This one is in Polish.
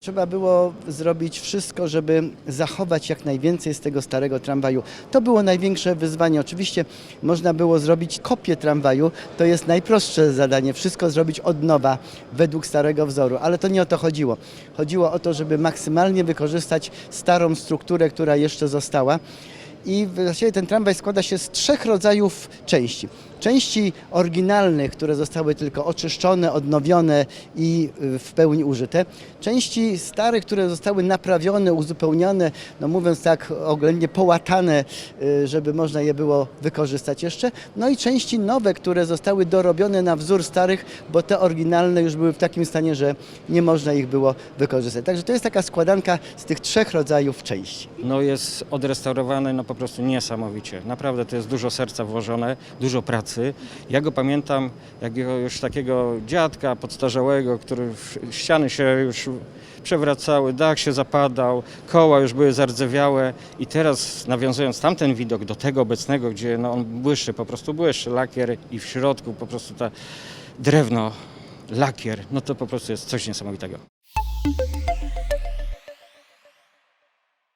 Trzeba było zrobić wszystko, żeby zachować jak najwięcej z tego starego tramwaju. To było największe wyzwanie. Oczywiście można było zrobić kopię tramwaju, to jest najprostsze zadanie, wszystko zrobić od nowa według starego wzoru, ale to nie o to chodziło. Chodziło o to, żeby maksymalnie wykorzystać starą strukturę, która jeszcze została. I właściwie ten tramwaj składa się z trzech rodzajów części. Części oryginalnych, które zostały tylko oczyszczone, odnowione i y, w pełni użyte. Części starych, które zostały naprawione, uzupełnione, no mówiąc tak oględnie połatane, y, żeby można je było wykorzystać jeszcze. No i części nowe, które zostały dorobione na wzór starych, bo te oryginalne już były w takim stanie, że nie można ich było wykorzystać. Także to jest taka składanka z tych trzech rodzajów części. No jest odrestaurowany no po prostu niesamowicie. Naprawdę to jest dużo serca włożone, dużo pracy. Ja go pamiętam jak już takiego dziadka podstarzałego, który ściany się już przewracały, dach się zapadał, koła już były zardzewiałe i teraz nawiązując tamten widok do tego obecnego, gdzie no on błyszczy, po prostu błyszczy, lakier i w środku po prostu ta drewno, lakier, no to po prostu jest coś niesamowitego.